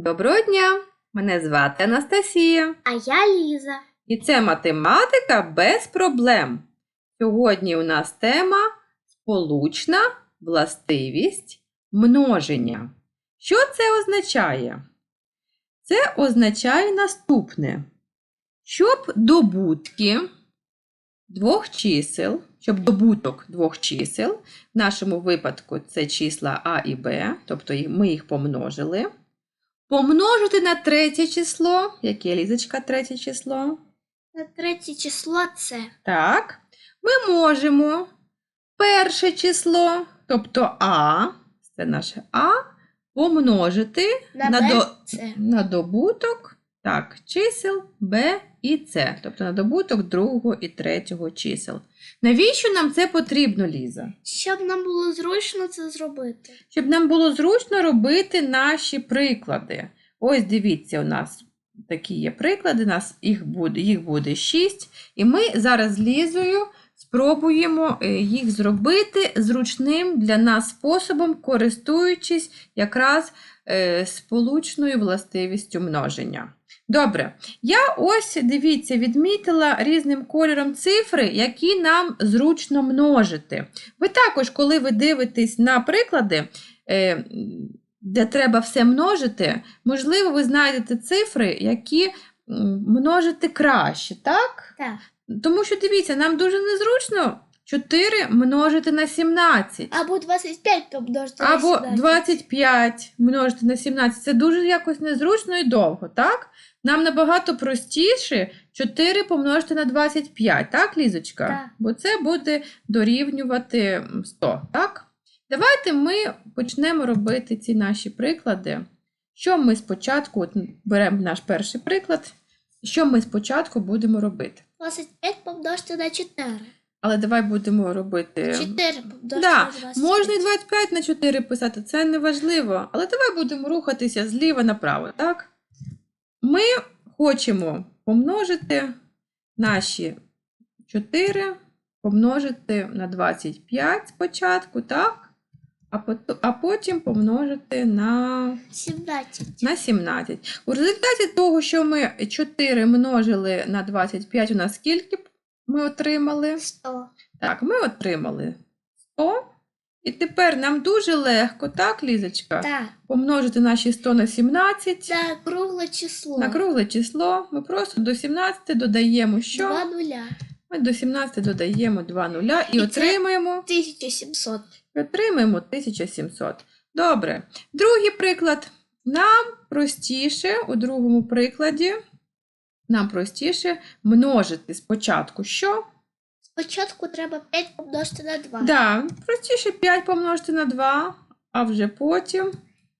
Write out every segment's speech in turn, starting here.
Доброго дня! Мене звати Анастасія. А я Ліза. І це математика без проблем. Сьогодні у нас тема сполучна властивість множення. Що це означає? Це означає наступне. Щоб добутки двох чисел, щоб добуток двох чисел, в нашому випадку це числа А і Б, тобто ми їх помножили, помножити на третє число. Яке лізочка третє число? На третє число це Так, ми можемо перше число, тобто А, це наше А, помножити на, на, до, на добуток так, чисел Б і С, тобто на добуток другого і третього чисел. Навіщо нам це потрібно, Ліза? Щоб нам було зручно це зробити. Щоб нам було зручно робити наші приклади. Ось дивіться, у нас такі є приклади, у нас їх буде, їх буде 6, і ми зараз з Лізою спробуємо е, їх зробити зручним для нас способом, користуючись якраз е, сполучною властивістю множення. Добре, я ось, дивіться, відмітила різним кольором цифри, які нам зручно множити. Ви також, коли ви дивитесь на приклади, е, де треба все множити, можливо, ви знайдете цифри, які множити краще, так? Так. Тому що дивіться, нам дуже незручно 4 множити на 17. Або 25 помножити на Або 17. 25 множити на 17. Це дуже якось незручно і довго, так? Нам набагато простіше 4 помножити на 25, так, Лізочка? Так. Бо це буде дорівнювати 100, так? Давайте ми почнемо робити ці наші приклади. Що ми спочатку, от беремо наш перший приклад, що ми спочатку будемо робити? 25 помножити на 4. Але давай будемо робити. 4 помножити Да, Можна і 25 на 4 писати, це не важливо. Але давай будемо рухатися зліва направо, так? Ми хочемо помножити наші 4, помножити на 25 спочатку, так? А, пото- а потім помножити на, 17. на 17. У результаті того, що ми 4 множили на 25, у нас скільки ми отримали? 100. Так, ми отримали 100. І тепер нам дуже легко, так, Лізочка? Так. Помножити наші 100 на 17. Це кругле число. На кругле число ми просто до 17 додаємо що? 2 нуля. Ми до 17 додаємо 2 нуля і, І отримаємо, 1700. і отримаємо 1700. Добре. Другий приклад. Нам простіше у другому прикладі. Нам простіше множити спочатку що? Спочатку треба 5 помножити на 2. Да, простіше 5 помножити на 2, а вже потім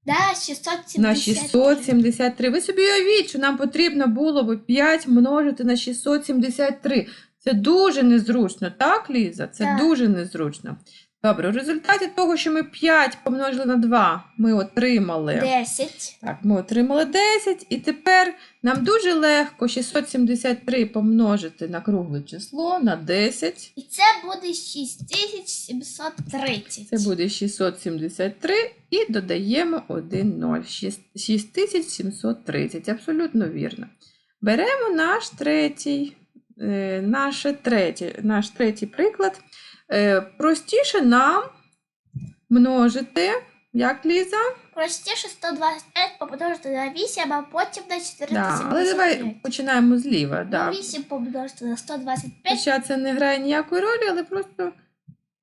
Да, 670. на 673. Ви собі уявіть, що нам потрібно було б 5 множити на 673. Це дуже незручно, так, Ліза? Це Так. дуже незручно. Добре, у результаті того, що ми 5 помножили на 2, ми отримали. 10. Так, ми отримали 10, і тепер нам дуже легко 673 помножити на кругле число на 10. І це буде 6730. Це буде 673 і додаємо 1 0. 6730. Абсолютно вірно. Беремо наш третій, е, наше третє, наш третій приклад. Е, Простіше нам множити, як Ліза? Простіше 125 помножити на 8, а потім на 475. Да, але давай починаємо зліва. Да. 8 помножити на 125. Хоча це не грає ніякої ролі, але просто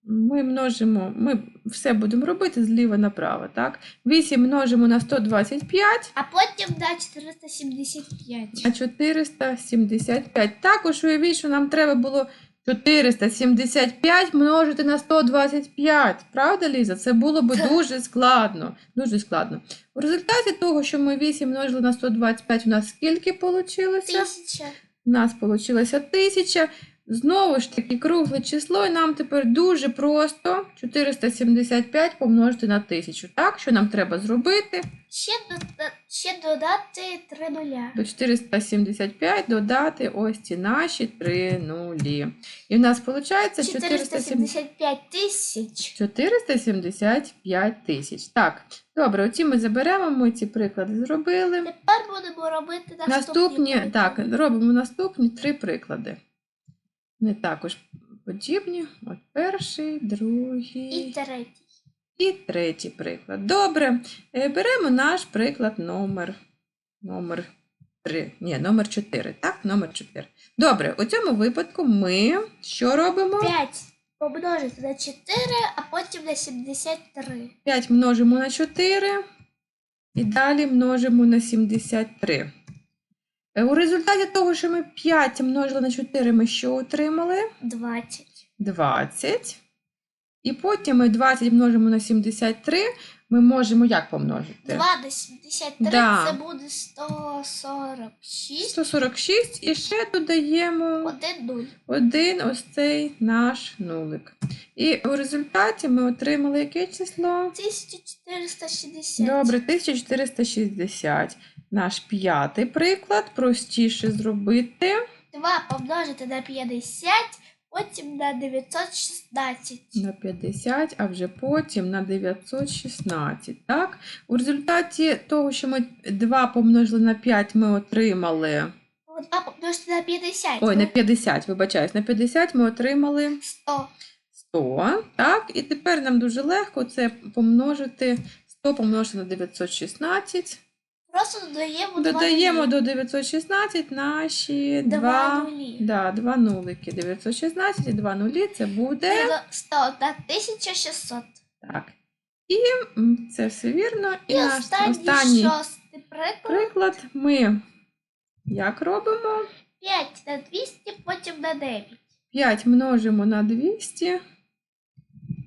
ми множимо, ми все будемо робити зліва направо. Так? 8 множимо на 125, А потім на 475. а 475. Також уявіть, що нам треба було 475 множити на 125. Правда, Ліза? Це було б дуже складно. Дуже складно. У результаті того, що ми 8 множили на 125, у нас скільки вийшло? Тисяча. У нас вийшло 1000. Знову ж таки, кругле число, і нам тепер дуже просто 475 помножити на 1000. Так, що нам треба зробити? Ще, дода- ще додати три нуля. До 475 додати ось ці наші три нулі. І в нас виходить 470... 475 тисяч. 475 тисяч. Так, добре, оці ми заберемо, ми ці приклади зробили. Тепер будемо робити наступні. Наступні, так, робимо наступні три приклади. Вони також подібні. От перший, другий І третій. і третій приклад. Добре. Е, Беремо наш приклад номер, номер 3. Ні, номер 4. Так, номер 4. Добре, у цьому випадку ми що робимо? 5 помножити на 4, а потім на 73. 5 множимо на 4 і далі множимо на 73. Е, У результаті того, що ми 5 множили на 4, ми що отримали? 20. 20. І потім ми 20 множимо на 73, ми можемо як помножити? 2 на 73 Да. це буде 146. 146 і ще додаємо 1 0. один ось цей наш нулик. І у результаті ми отримали яке число? 1460. Добре, 1460. Наш п'ятий приклад. Простіше зробити. 2 помножити на 50, потім на 916. На 50, а вже потім на 916. Так? У результаті того, що ми 2 помножили на 5, ми отримали. 2 помножити на 50. Ой, на 50, вибачаюсь, на 50 ми отримали 100. 100. Так? І тепер нам дуже легко це помножити. 100 помножити на 916. Просто додаємо 2 Додаємо до 916 наші 2 два, нулі. да, два нулики. 916 і 2 нулі це буде. 100 на 1600. Так. І м, це все вірно. І, І наш останній, останній шостий приклад. приклад ми як робимо? 5 на 200, потім на 9. 5 множимо на 200,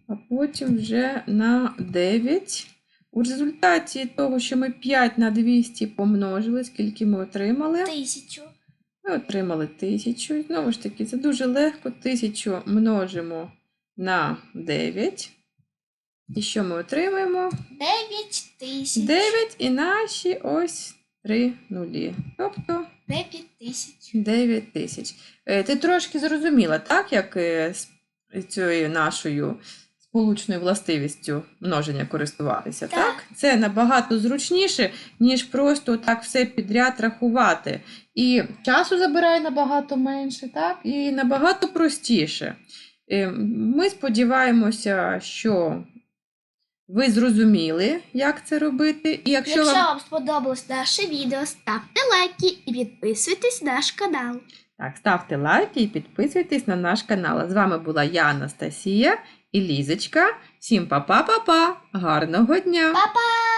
а потім вже на 9. У результаті того, що ми 5 на 200 помножили, скільки ми отримали? 1000. Ми отримали 1000. Знову ж таки, це дуже легко. 1000 множимо на 9. І що ми отримаємо? 9 тисяч. 9 і наші ось 3 нулі. Тобто 9 тисяч. 9 тисяч. Е, Ти трошки зрозуміла, так, як е, з цією нашою сполучною властивістю множення користуватися, так. Так. Це набагато зручніше, ніж просто так все підряд рахувати. І часу забирає набагато менше, так, і набагато простіше. Е, Ми сподіваємося, що ви зрозуміли, як це робити. І якщо, Якщо вам вам сподобалось наше відео, ставте лайки і підписуйтесь на наш канал. Так, ставте лайки і підписуйтесь на наш канал. З вами була я, Анастасія і Лізочка. Всім па-па-па-па! Гарного дня! Па-па!